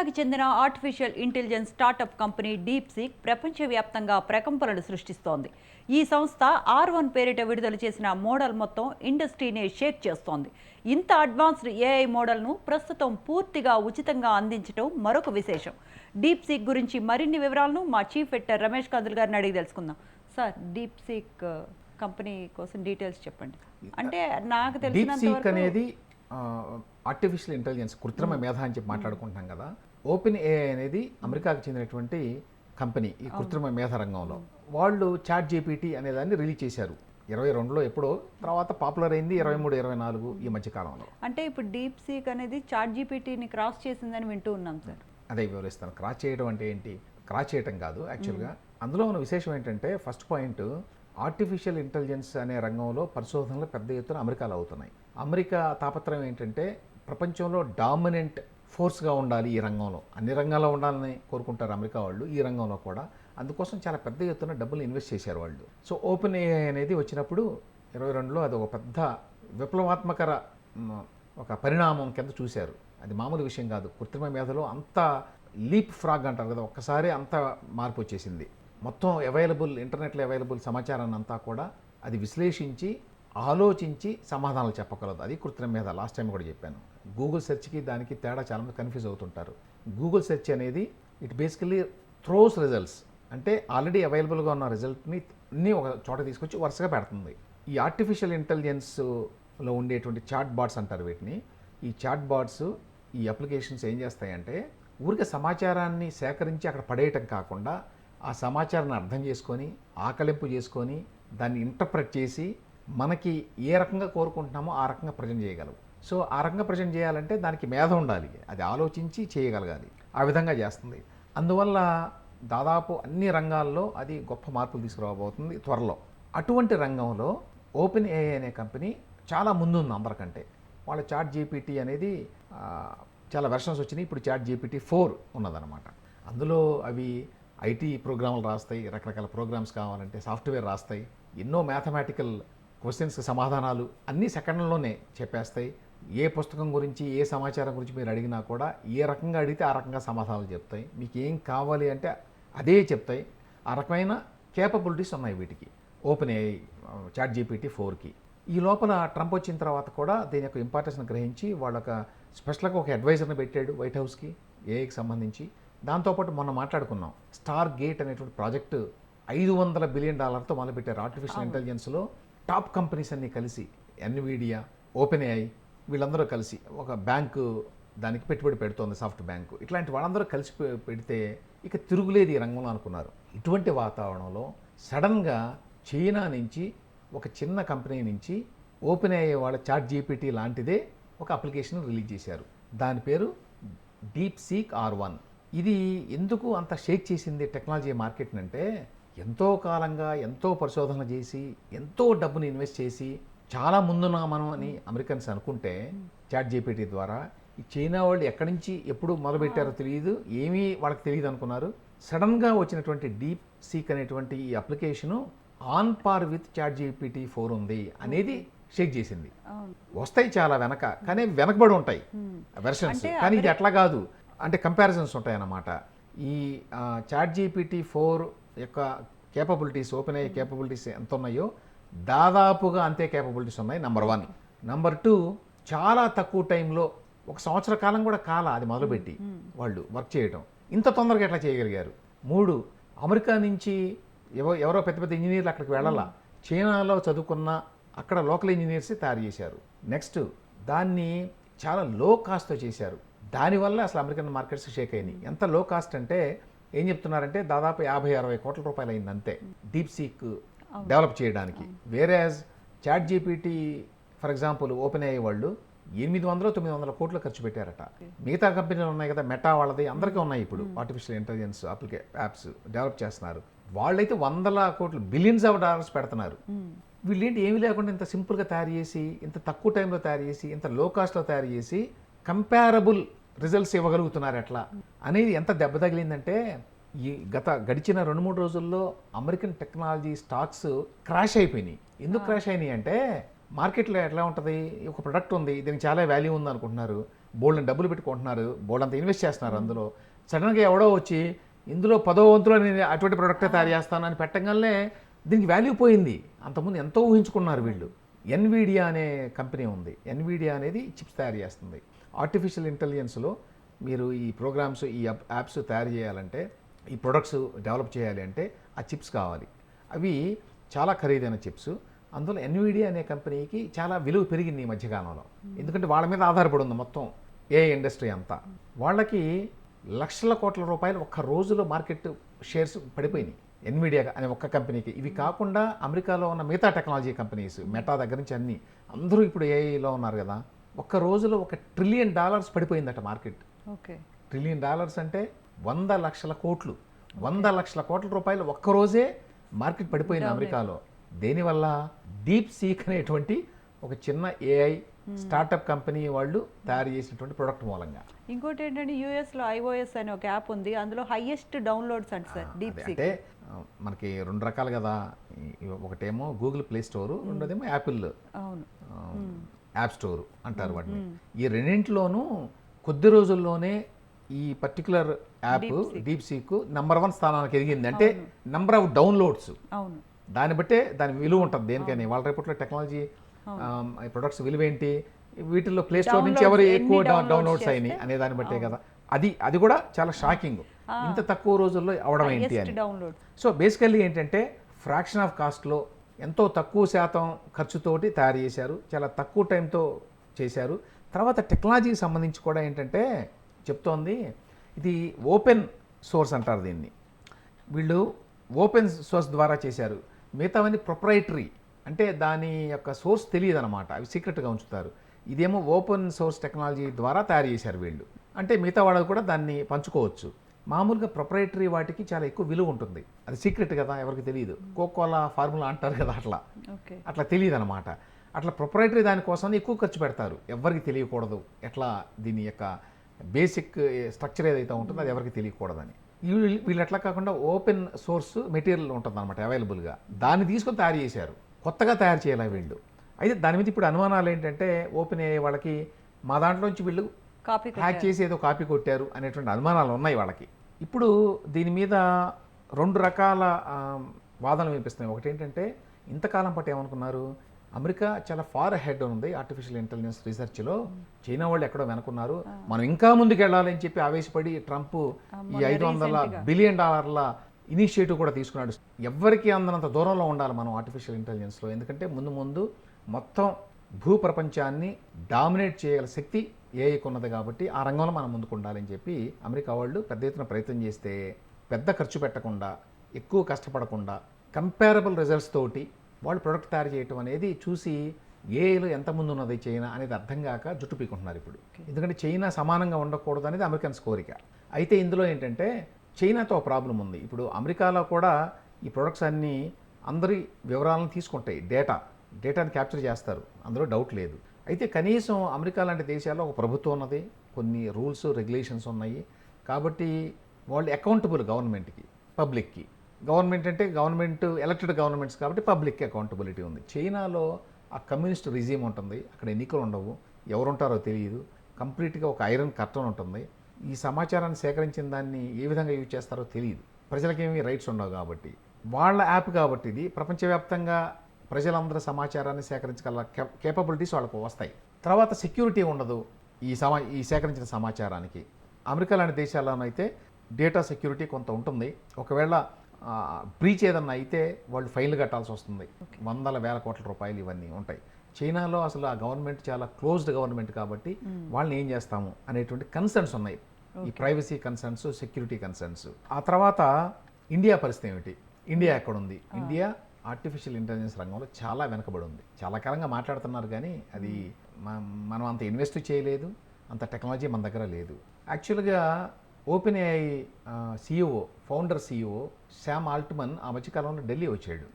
చైనాకి చెందిన artificial intelligence startup company DeepSeek ప్రపంచవ్యాప్తంగా ప్రకంపనలు సృష్టిస్తోంది. ఈ సంస్థ ఆర్ వన్ పేరిట విడుదల చేసిన మోడల్ మొత్తం ఇండస్ట్రీనే షేక్ చేస్తోంది. ఇంత అడ్వాన్స్డ్ ఏఐ మోడల్ను ప్రస్తుతం పూర్తిగా ఉచితంగా అందించడం మరొక విశేషం. డీప్ సీక్ గురించి మరిన్ని వివరాలను మా చీఫ్ ఎడిటర్ రమేష్ కందుల్ గారిని అడిగి తెలుసుకుందాం. Sir DeepSeek uh, company కోసం డీటెయిల్స్ చెప్పండి. అంటే నాకు డీప్ తెలిసినంత అనేది uh, ఆర్టిఫిషియల్ ఇంటెలిజెన్స్ కృత్రిమ మేధ అని చెప్పి మాట్లాడుకుంటాం కదా. ఓపెన్ ఏఐ అనేది అమెరికాకు చెందినటువంటి కంపెనీ ఈ కృత్రిమ మేధ రంగంలో వాళ్ళు చాట్ జీపీటీ అనే దాన్ని రిలీజ్ చేశారు. ఇరవై రెండులో ఎప్పుడో తర్వాత పాపులర్ అయింది ఇరవై మూడు ఇరవై నాలుగు ఈ మధ్య కాలంలో. అంటే ఇప్పుడు డీప్ సీక్ అనేది చాట్ జీపీటీని క్రాస్ చేసిందని వింటూ ఉన్నాం సార్. అదే వివరిస్తాను. క్రాస్ చేయడం అంటే ఏంటి? క్రాస్ చేయటం కాదు యాక్చువల్గా. అందులో ఉన్న విశేషం ఏంటంటే ఫస్ట్ పాయింట్ ఆర్టిఫిషియల్ ఇంటెలిజెన్స్ అనే రంగంలో పరిశోధనలు పెద్ద ఎత్తున అమెరికాలో అవుతున్నాయి. అమెరికా తాపత్రయం ఏంటంటే ప్రపంచంలో డామినెంట్ ఫోర్స్గా ఉండాలి ఈ రంగంలో. అన్ని రంగాల్లో ఉండాలని కోరుకుంటారు అమెరికా వాళ్ళు ఈ రంగంలో కూడా. అందుకోసం చాలా పెద్ద ఎత్తున డబ్బులు ఇన్వెస్ట్ చేశారు వాళ్ళు. సో ఓపెన్ ఏఐ అనేది వచ్చినప్పుడు ఇరవై రెండులో అది ఒక పెద్ద విప్లవాత్మకర ఒక పరిణామం కింద చూశారు. అది మామూలు విషయం కాదు. కృత్రిమ మేధలో అంత లీప్ ఫ్రాగ్ అంటారు కదా ఒక్కసారి అంత మార్పు వచ్చేసింది. మొత్తం అవైలబుల్ ఇంటర్నెట్లో అవైలబుల్ సమాచారాన్ని అంతా కూడా అది విశ్లేషించి ఆలోచించి సమాధానాలు చెప్పగలదు. అది కృత్రిమ మీద. లాస్ట్ టైం కూడా చెప్పాను. గూగుల్ సెర్చ్కి దానికి తేడా చాలామంది కన్ఫ్యూజ్ అవుతుంటారు. గూగుల్ సెర్చ్ అనేది ఇట్ బేసికలీ థ్రోస్ రిజల్ట్స్ అంటే ఆల్రెడీ అవైలబుల్గా ఉన్న రిజల్ట్ని అన్నీ ఒక చోట తీసుకొచ్చి వరుసగా పెడుతుంది. ఈ ఆర్టిఫిషియల్ ఇంటెలిజెన్స్లో ఉండేటువంటి చాట్ బాట్స్ అంటారు వీటిని. ఈ చాట్ బాట్స్ ఈ అప్లికేషన్స్ ఏం చేస్తాయంటే ఊరికే సమాచారాన్ని సేకరించి అక్కడ పడేయటం కాకుండా ఆ సమాచారాన్ని అర్థం చేసుకొని ఆకలింపు చేసుకొని దాన్ని ఇంటర్ప్రెట్ చేసి మనకి ఏ రకంగా కోరుకుంటున్నామో ఆ రకంగా ప్రజెంట్ చేయగలవు. సో ఆ రకంగా ప్రజెంట్ చేయాలంటే దానికి మేధ ఉండాలి. అది ఆలోచించి చేయగలగాలి. ఆ విధంగా చేస్తుంది. అందువల్ల దాదాపు అన్ని రంగాల్లో అది గొప్ప మార్పులు తీసుకురాబోతుంది త్వరలో. అటువంటి రంగంలో ఓపెన్ ఏఐ అనే కంపెనీ చాలా ముందుంది అందరికంటే. వాళ్ళ చాట్ జీపీటీ అనేది చాలా వెర్షన్స్ వచ్చినాయి. ఇప్పుడు చాట్ జీపీటీ ఫోర్ ఉన్నదన్నమాట. అందులో అవి ఐటీ ప్రోగ్రాములు రాస్తాయి. రకరకాల ప్రోగ్రామ్స్ కావాలంటే సాఫ్ట్వేర్ రాస్తాయి. ఎన్నో మ్యాథమెటికల్ క్వశ్చన్స్కి సమాధానాలు అన్ని సెకండ్లోనే చెప్పేస్తాయి. ఏ పుస్తకం గురించి ఏ సమాచారం గురించి మీరు అడిగినా కూడా ఏ రకంగా అడిగితే ఆ రకంగా సమాధానాలు చెప్తాయి. మీకు ఏం కావాలి అంటే అదే చెప్తాయి. ఆ రకమైన కేపబిలిటీస్ ఉన్నాయి వీటికి. ఓపెన్ ఏఐ చాట్ జీపీటీ ఫోర్కి ఈ లోపల ట్రంప్ వచ్చిన తర్వాత కూడా దీని యొక్క ఇంపార్టెన్స్ని గ్రహించి వాళ్ళొక స్పెషల్గా ఒక అడ్వైజర్ని పెట్టాడు వైట్ హౌస్కి ఏఐకి సంబంధించి. దాంతోపాటు మొన్న మాట్లాడుకున్నాం. స్టార్ గేట్ అనేటువంటి ప్రాజెక్టు ఐదు వందల బిలియన్ డాలర్తో మొదలుపెట్టారు. ఆర్టిఫిషియల్ ఇంటెలిజెన్స్లో టాప్ కంపెనీస్ అన్నీ కలిసి ఎన్విడియా ఓపెన్ ఏఐ వీళ్ళందరూ కలిసి ఒక బ్యాంకు దానికి పెట్టుబడి పెడుతోంది సాఫ్ట్ బ్యాంకు. ఇట్లాంటి వాళ్ళందరూ కలిసి పెడితే ఇక తిరుగులేదు ఈ రంగంలో అనుకున్నారు. ఇటువంటి వాతావరణంలో సడన్గా చైనా నుంచి ఒక చిన్న కంపెనీ నుంచి ఓపెన్ అయ్యే వాళ్ళ చాట్ జీపీటీ లాంటిదే ఒక అప్లికేషన్ రిలీజ్ చేశారు. దాని పేరు డీప్ సీక్ ఆర్ వన్. ఇది ఎందుకు అంత షేక్ చేసింది టెక్నాలజీ మార్కెట్ అంటే ఎంతో కాలంగా ఎంతో పరిశోధన చేసి ఎంతో డబ్బుని ఇన్వెస్ట్ చేసి చాలా ముందున్నా మనం అని అమెరికన్స్ అనుకుంటే చాట్ జీపీటీ ద్వారా ఈ చైనా వాళ్ళు ఎక్కడి నుంచి ఎప్పుడు మొదలుపెట్టారో తెలియదు ఏమీ వాళ్ళకి తెలియదు అనుకున్నారు. సడన్గా వచ్చినటువంటి డీప్ సీక్ అనేటువంటి ఈ application on par with ChatGPT four ఉంది అనేది షేక్ చేసింది. వస్తాయి చాలా వెనక కానీ వెనకబడి ఉంటాయి వెర్షన్స్. కానీ ఇది అట్లా కాదు. అంటే కంపారిజన్స్ ఉంటాయి అన్నమాట ఈ చాట్ జీపీటీ ఫోర్ యొక్క కేపబిలిటీస్ ఓపెన్ అయ్యే కేపబిలిటీస్ ఎంత ఉన్నాయో దాదాపుగా అంతే కేపబిలిటీస్ ఉన్నాయి నంబర్ వన్ నంబర్ టూ చాలా తక్కువ టైంలో ఒక సంవత్సర కాలం కూడా కాల అది మొదలుపెట్టి వాళ్ళు వర్క్ చేయడం ఇంత తొందరగా ఎట్లా చేయగలిగారు? మూడు అమెరికా నుంచి ఎవ ఎవరో పెద్ద పెద్ద ఇంజనీర్లు అక్కడికి వెళ్ళాల? చైనాలో చదువుకున్న అక్కడ లోకల్ ఇంజనీర్సే తయారు చేశారు. నెక్స్ట్ దాన్ని చాలా లో కాస్ట్తో చేశారు. దానివల్ల అసలు అమెరికన్ మార్కెట్స్ షేక్ అయినాయి. ఎంత లో కాస్ట్ అంటే ఏం చెప్తున్నారంటే దాదాపు యాభై అరవై కోట్ల రూపాయలు అయింది అంతే డీప్ సీక్ డెవలప్ చేయడానికి. వేరే ChatGPT for example open అయ్యే వాళ్ళు ఎనిమిది వందలు తొమ్మిది వందల కోట్లు ఖర్చు పెట్టారట. మిగతా కంపెనీలు ఉన్నాయి కదా మెటా వాళ్ళది అందరికీ ఉన్నాయి ఇప్పుడు ఆర్టిఫిషియల్ ఇంటెలిజెన్స్ అప్లికే యాప్స్ డెవలప్ చేస్తున్నారు. వాళ్ళైతే వందల కోట్లు బిలియన్స్ ఆఫ్ డాలర్స్ పెడుతున్నారు. వీళ్ళేంటి ఏమీ లేకుండా ఇంత సింపుల్గా తయారు చేసి ఇంత తక్కువ టైంలో తయారు చేసి ఇంత లో కాస్ట్లో తయారు చేసి కంపారబుల్ రిజల్ట్స్ ఇవ్వగలుగుతున్నారు ఎట్లా? అనేది ఎంత దెబ్బ తగిలిందంటే ఈ గత గడిచిన రెండు మూడు రోజుల్లో అమెరికన్ టెక్నాలజీ స్టాక్స్ క్రాష్ అయిపోయినాయి. ఎందుకు క్రాష్ అయినాయి అంటే మార్కెట్లో ఎట్లా ఉంటుంది? ఒక ప్రొడక్ట్ ఉంది దీనికి చాలా వాల్యూ ఉంది అనుకుంటున్నారు. బోల్డ్ డబ్బులు పెట్టుకుంటున్నారు బోల్డ్ అంత ఇన్వెస్ట్ చేస్తున్నారు అందులో. సడన్గా ఎవడో వచ్చి ఇందులో పదో వంతులో నేను అటువంటి ప్రొడక్ట్ తయారు చేస్తాను అని పెట్టగానే దీనికి వాల్యూ పోయింది. అంతకుముందు ఎంతో ఊహించుకున్నారు వీళ్ళు. ఎన్విడియా అనే కంపెనీ ఉంది. ఎన్విడియా అనేది చిప్స్ తయారు చేస్తుంది. ఆర్టిఫిషియల్ ఇంటెలిజెన్స్లో మీరు ఈ ప్రోగ్రామ్స్ ఈ యాప్- యాప్స్ తయారు చేయాలంటే ఈ ప్రొడక్ట్స్ డెవలప్ చేయాలి అంటే ఆ చిప్స్ కావాలి. అవి చాలా ఖరీదైన చిప్స్. అందులో ఎన్విడియా అనే కంపెనీకి చాలా విలువ పెరిగింది ఈ మధ్యకాలంలో. ఎందుకంటే వాళ్ళ మీద ఆధారపడి ఉంది మొత్తం ఏ ఇండస్ట్రీ అంతా. వాళ్ళకి లక్షల కోట్ల రూపాయలు ఒక్క రోజులో మార్కెట్ షేర్స్ పడిపోయినాయి. ఎన్విడియా అనే ఒక్క కంపెనీకి. ఇవి కాకుండా అమెరికాలో ఉన్న మిగతా టెక్నాలజీ కంపెనీస్ మెటా దగ్గర నుంచి అన్ని. అందరూ ఇప్పుడు ఏఐలో ఉన్నారు కదా. ఒక్క రోజులో ఒక ట్రిలియన్ డాలర్స్ పడిపోయిందట మార్కెట్. ఓకే. ట్రిలియన్ డాలర్స్ అంటే వంద లక్షల కోట్లు. వంద లక్షల కోట్ల రూపాయలు ఒక్క రోజే మార్కెట్ పడిపోయింది అమెరికాలో. దేనివల్ల? డీప్ సీక్ అనేటువంటి ఒక చిన్న ఏఐ స్టార్టప్ కంపెనీ వాళ్ళు తయారు చేసినటువంటి ప్రొడక్ట్ మూలంగా. ఇంకోటి ఏంటంటే యూఎస్లో ఐఓఎస్ అనే ఒక యాప్ ఉంది. అందులో హైయెస్ట్ డౌన్లోడ్స్ అంట సార్ డీప్ అంటే మనకి రెండు రకాలు కదా. ఒకటేమో గూగుల్ ప్లే స్టోరు రెండోదేమో యాపిల్. అవును. యాప్ స్టోర్ అంటారు వాటిని. ఈ రెండింటిలోనూ కొద్ది రోజుల్లోనే ఈ particular app DeepSeek number one స్థానానికి ఎదిగింది. అంటే నంబర్ ఆఫ్ డౌన్లోడ్స్ దాన్ని బట్టే దాని విలువ ఉంటుంది దేనికని. వాళ్ళ రేపట్లో టెక్నాలజీ ప్రొడక్ట్స్ విలువ ఏంటి? వీటిల్లో ప్లే స్టోర్ నుంచి ఎవరు ఎక్కువ డౌన్లోడ్స్ అయినాయి అనే దాన్ని బట్టే కదా. అది అది కూడా చాలా షాకింగ్ ఇంత తక్కువ రోజుల్లో అవడం ఏంటి అని. సో బేసికల్లీ ఏంటంటే ఫ్రాక్షన్ ఆఫ్ కాస్ట్లో ఎంతో తక్కువ శాతం ఖర్చుతోటి తయారు చేశారు. చాలా తక్కువ టైంతో చేశారు. తర్వాత టెక్నాలజీకి సంబంధించి కూడా ఏంటంటే చెప్తోంది ఇది ఓపెన్ సోర్స్ అంటారు దీన్ని. వీళ్ళు ఓపెన్ సోర్స్ ద్వారా చేశారు. మిగతావన్నీ ప్రొప్రైటరీ అంటే దాని యొక్క సోర్స్ తెలియదు అనమాట అవి సీక్రెట్గా ఉంచుతారు. ఇదేమో ఓపెన్ సోర్స్ టెక్నాలజీ ద్వారా తయారు చేశారు వీళ్ళు. అంటే మిగతా వాళ్ళు కూడా దాన్ని పంచుకోవచ్చు. మామూలుగా ప్రొప్రైటరీ వాటికి చాలా ఎక్కువ విలువ ఉంటుంది. అది సీక్రెట్ కదా ఎవరికి తెలియదు. కోకోలా ఫార్ములా అంటారు కదా అట్లా. అట్లా తెలియదు అనమాట అట్లా ప్రొపరేటరీ దానికోసం ఎక్కువ ఖర్చు పెడతారు. ఎవరికి తెలియకూడదు. ఎట్లా దీని యొక్క బేసిక్ స్ట్రక్చర్ ఏదైతే ఉంటుందో అది ఎవరికి తెలియకూడదని. వీళ్ళు ఎట్లా కాకుండా ఓపెన్ సోర్స్ మెటీరియల్ ఉంటుంది అనమాట అవైలబుల్గా దాన్ని తీసుకొని తయారు చేశారు. కొత్తగా తయారు చేయాలి వీళ్ళు. అయితే దాని మీద ఇప్పుడు అనుమానాలు ఏంటంటే ఓపెన్ అయ్యే వాళ్ళకి మా దాంట్లోంచి వీళ్ళు కాపీ హ్యాక్ చేసి ఏదో కాపీ కొట్టారు అనేటువంటి అనుమానాలు ఉన్నాయి వాళ్ళకి. ఇప్పుడు దీని మీద రెండు రకాల వాదనలు వినిపిస్తున్నాయి. ఒకటి ఏంటంటే ఇంతకాలం పాటు ఏమనుకున్నారు? అమెరికా చాలా ఫార్ హెడ్ ఉంది ఆర్టిఫిషియల్ ఇంటెలిజెన్స్ రీసెర్చ్లో. చైనా వాళ్ళు ఎక్కడో వెనుకున్నారు మనం ఇంకా ముందుకు వెళ్ళాలని చెప్పి ఆవేశపడి ట్రంప్ ఈ ఐదు వందల బిలియన్ డాలర్ల ఇనిషియేటివ్ కూడా తీసుకున్నాడు. ఎవ్వరికి అందనంత దూరంలో ఉండాలి మనం ఆర్టిఫిషియల్ ఇంటెలిజెన్స్లో? ఎందుకంటే ముందు ముందు మొత్తం భూ ప్రపంచాన్ని డామినేట్ చేయగల శక్తి ఏఐకి ఉన్నది కాబట్టి ఆ రంగంలో మనం ముందుకు ఉండాలని చెప్పి అమెరికా వాళ్ళు పెద్ద ఎత్తున ప్రయత్నం చేస్తే పెద్ద ఖర్చు పెట్టకుండా ఎక్కువ కష్టపడకుండా కంపారబుల్ రిజల్ట్స్ తోటి వాళ్ళు ప్రొడక్ట్ తయారు చేయటం అనేది చూసి ఏఐలో ఎంత ముందు ఉన్నది చైనా అనేది అర్థం కాక జుట్టు పీకుంటున్నారు ఇప్పుడు. ఎందుకంటే చైనా సమానంగా ఉండకూడదు అనేది అమెరికన్స్ కోరిక. అయితే ఇందులో ఏంటంటే చైనాతో ప్రాబ్లం ఉంది. ఇప్పుడు అమెరికాలో కూడా ఈ ప్రొడక్ట్స్ అన్నీ అందరి వివరాలను తీసుకుంటాయి. డేటా డేటాని క్యాప్చర్ చేస్తారు. అందులో డౌట్ లేదు. అయితే కనీసం అమెరికా లాంటి దేశాల్లో ఒక ప్రభుత్వం ఉన్నది. కొన్ని రూల్స్ రెగ్యులేషన్స్ ఉన్నాయి. కాబట్టి వాళ్ళు అకౌంటబుల్ గవర్నమెంట్కి పబ్లిక్కి. గవర్నమెంట్ అంటే గవర్నమెంట్ ఎలక్టెడ్ గవర్నమెంట్స్ కాబట్టి పబ్లిక్కి అకౌంటబిలిటీ ఉంది. చైనాలో ఆ కమ్యూనిస్ట్ రిజీమ్ ఉంటుంది. అక్కడ ఎన్నికలు ఉండవు. ఎవరుంటారో తెలియదు. కంప్లీట్గా ఒక ఐరన్ కర్టన్ ఉంటుంది. ఈ సమాచారాన్ని సేకరించిన దాన్ని ఏ విధంగా యూజ్ చేస్తారో తెలియదు. ప్రజలకేమీ రైట్స్ ఉండవు కాబట్టి. వాళ్ళ యాప్ కాబట్టి ఇది ప్రపంచవ్యాప్తంగా ప్రజలందరూ సమాచారాన్ని సేకరించగల కేపబిలిటీస్ వాళ్ళకు వస్తాయి. తర్వాత సెక్యూరిటీ ఉండదు ఈ సమా ఈ సేకరించిన సమాచారానికి. అమెరికా లాంటి దేశాల్లోనైతే డేటా సెక్యూరిటీ కొంత ఉంటుంది. ఒకవేళ బ్రీచ్ ఏదన్నా అయితే వాళ్ళు ఫైన్లు కట్టాల్సి వస్తుంది. వందల వేల కోట్ల రూపాయలు ఇవన్నీ ఉంటాయి. చైనాలో అసలు ఆ గవర్నమెంట్ చాలా క్లోజ్డ్ గవర్నమెంట్ కాబట్టి వాళ్ళని ఏం చేస్తాము అనేటువంటి కన్సర్న్స్ ఉన్నాయి. ఈ ప్రైవసీ కన్సర్న్స్ సెక్యూరిటీ కన్సర్న్స్ ఆ తర్వాత ఇండియా పరిస్థితి ఏమిటి? ఇండియా ఎక్కడ ఉంది ఇండియా ఆర్టిఫిషియల్ ఇంటెలిజెన్స్ రంగంలో చాలా వెనకబడి ఉంది. చాలా కాలంగా మాట్లాడుతున్నారు కానీ అది మనం అంత ఇన్వెస్ట్ చేయలేదు అంత టెక్నాలజీ మన దగ్గర లేదు. యాక్చువల్గా OpenAI CEO founder CEO Sam Altman ఆ మధ్యకాలంలో ఢిల్లీ వచ్చాడు.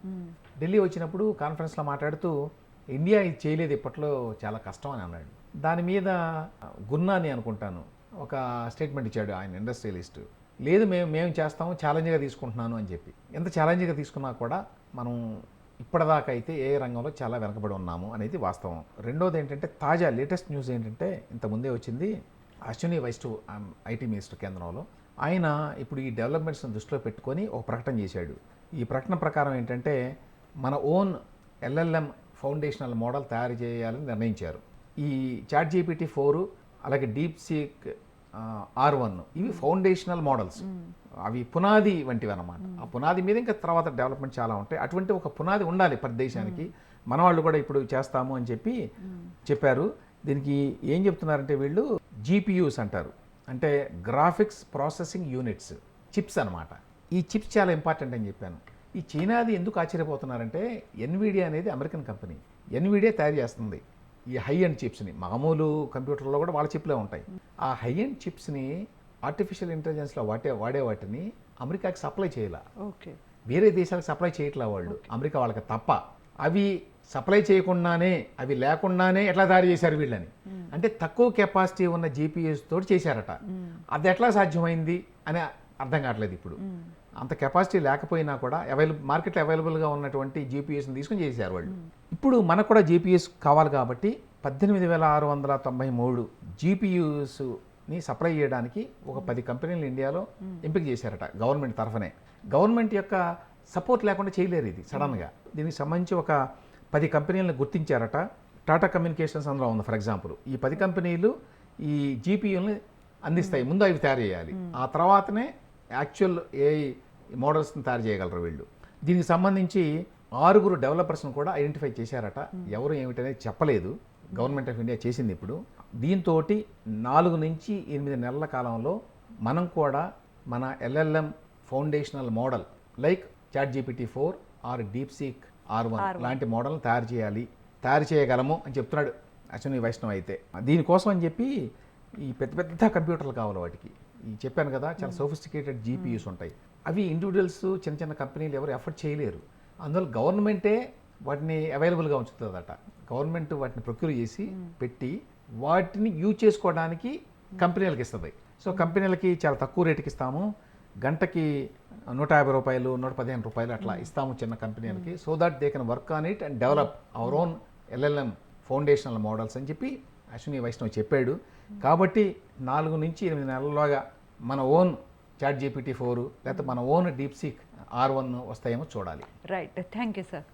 ఢిల్లీ వచ్చినప్పుడు కాన్ఫరెన్స్లో మాట్లాడుతూ ఇండియా ఇది చేయలేదు ఇప్పట్లో చాలా కష్టం అని అన్నాడు. దాని మీద గున్నాని అనుకుంటాను. ఒక స్టేట్మెంట్ ఇచ్చాడు ఆయన ఇండస్ట్రియలిస్ట్. లేదు మేము మేము చేస్తాము ఛాలెంజ్గా తీసుకుంటున్నాను అని చెప్పి. ఎంత ఛాలెంజ్గా తీసుకున్నా కూడా మనం ఇప్పటిదాకా అయితే ఏ రంగంలో చాలా వెనకబడి ఉన్నాము అనేది వాస్తవం. రెండోది ఏంటంటే తాజా లేటెస్ట్ న్యూస్ ఏంటంటే ఇంత ముందే వచ్చింది అశ్విని వైష్ణవ్ ఐటీ మినిస్టర్ కేంద్రంలో. ఆయన ఇప్పుడు ఈ డెవలప్మెంట్స్ని దృష్టిలో పెట్టుకొని ఒక ప్రకటన చేశాడు. ఈ ప్రకటన ప్రకారం ఏంటంటే మన ఓన్ ఎల్ఎల్ఎం ఫౌండేషనల్ మోడల్ తయారు చేయాలని నిర్ణయించారు. ఈ చాట్ జీపీటీ ఫోరు అలాగే డీప్ సీక్ ఆర్ వన్ ఇవి ఫౌండేషనల్ మోడల్స్. అవి పునాది వంటివి అనమాట ఆ పునాది మీద ఇంకా తర్వాత డెవలప్మెంట్ చాలా ఉంటాయి. అటువంటి ఒక పునాది ఉండాలి ప్రతి దేశానికి. మన వాళ్ళు కూడా ఇప్పుడు చేస్తాము అని చెప్పి చెప్పారు. దీనికి ఏం చెప్తున్నారంటే వీళ్ళు జీపీయూస్ అంటారు. అంటే గ్రాఫిక్స్ ప్రాసెసింగ్ యూనిట్స్ చిప్స్ అన్నమాట. ఈ చిప్స్ చాలా ఇంపార్టెంట్ అని చెప్పాను. ఈ చైనాది ఎందుకు ఆశ్చర్యపోతున్నారంటే ఎన్విడియా అనేది అమెరికన్ కంపెనీ. ఎన్విడియా తయారు చేస్తుంది. ఈ హై అండ్ చిప్స్ని మామూలు కంప్యూటర్లో కూడా వాళ్ళ చిప్లే ఉంటాయి. ఆ హై అండ్ చిప్స్ని ఆర్టిఫిషియల్ ఇంటెలిజెన్స్లో వాడే వాడే వాటిని అమెరికాకి సప్లై చేయాల. ఓకే. వేరే దేశాలకు సప్లై చేయట్లే వాళ్ళు. అమెరికా వాళ్ళకి తప్ప. అవి సప్లై చేయకుండానే అవి లేకుండానే ఎట్లా తయారు చేశారు వీళ్ళని? అంటే తక్కువ కెపాసిటీ ఉన్న జీపీఎస్ తోటి చేశారట. అది ఎట్లా సాధ్యమైంది? అని అర్థం కావట్లేదు ఇప్పుడు. అంత కెపాసిటీ లేకపోయినా కూడా అవైలబుల్ మార్కెట్లో అవైలబుల్గా ఉన్నటువంటి జీపీఎస్ని తీసుకుని చేశారు వాళ్ళు. ఇప్పుడు మనకు కూడా జీపీఎస్ కావాలి కాబట్టి పద్దెనిమిది వేల ఆరు వందల తొంభై మూడు జీపీయూస్ని సప్లై చేయడానికి ఒక పది కంపెనీలు ఇండియాలో ఎంపిక చేశారట గవర్నమెంట్ తరఫునే. గవర్నమెంట్ యొక్క సపోర్ట్ లేకుండా చేయలేరు ఇది సడన్గా దీనికి సంబంధించి ఒక పది కంపెనీలను గుర్తించారట. టాటా కమ్యూనికేషన్స్ అందులో ఉంది ఫర్ ఎగ్జాంపుల్ ఈ పది కంపెనీలు ఈ జీపీయూని అందిస్తాయి ముందు అవి తయారు చేయాలి. ఆ తర్వాతనే యాక్చువల్ ఏ మోడల్స్ని తయారు చేయగలరు వీళ్ళు. దీనికి సంబంధించి ఆరుగురు డెవలపర్స్ని కూడా ఐడెంటిఫై చేశారట. ఎవరు ఏమిటనేది చెప్పలేదు. గవర్నమెంట్ ఆఫ్ ఇండియా చేసింది ఇప్పుడు. దీంతో నాలుగు నుంచి ఎనిమిది నెలల కాలంలో మనం కూడా మన LLM foundational model like ChatGPT four or DeepSeek R one. లాంటి మోడల్ని తయారు చేయాలి. తయారు చేయగలము అని చెప్తున్నాడు అశ్విని వైష్ణవ్ అయితే. దీనికోసం అని చెప్పి ఈ పెద్ద పెద్ద కంప్యూటర్లు కావాలి వాటికి. చెప్పాను కదా చాలా సోఫిస్టికేటెడ్ జీపీయూస్ ఉంటాయి. అవి ఇండివిజువల్స్ చిన్న చిన్న కంపెనీలు ఎవరు ఎఫర్ట్ చేయలేరు. అందువల్ల గవర్నమెంటే వాటిని అవైలబుల్గా ఉంచుతుందట. గవర్నమెంట్ వాటిని ప్రొక్యూర్ చేసి పెట్టి వాటిని యూజ్ చేసుకోవడానికి కంపెనీలకు ఇస్తుంది. సో కంపెనీలకి చాలా తక్కువ రేటుకి ఇస్తాము. గంటకి నూట యాభై రూపాయలు నూట పదిహేను రూపాయలు అట్లా ఇస్తాము చిన్న కంపెనీలకి. So that they can work on it and develop our own LLM foundational models అని చెప్పి అశ్విని వైష్ణవ్ చెప్పాడు. కాబట్టి నాలుగు నుంచి ఎనిమిది నెలల్లోగా మన ఓన్ చాట్ జీపీటీ ఫోర్ లేకపోతే మన own DeepSeek R one వస్తాయేమో చూడాలి. Right thank you sir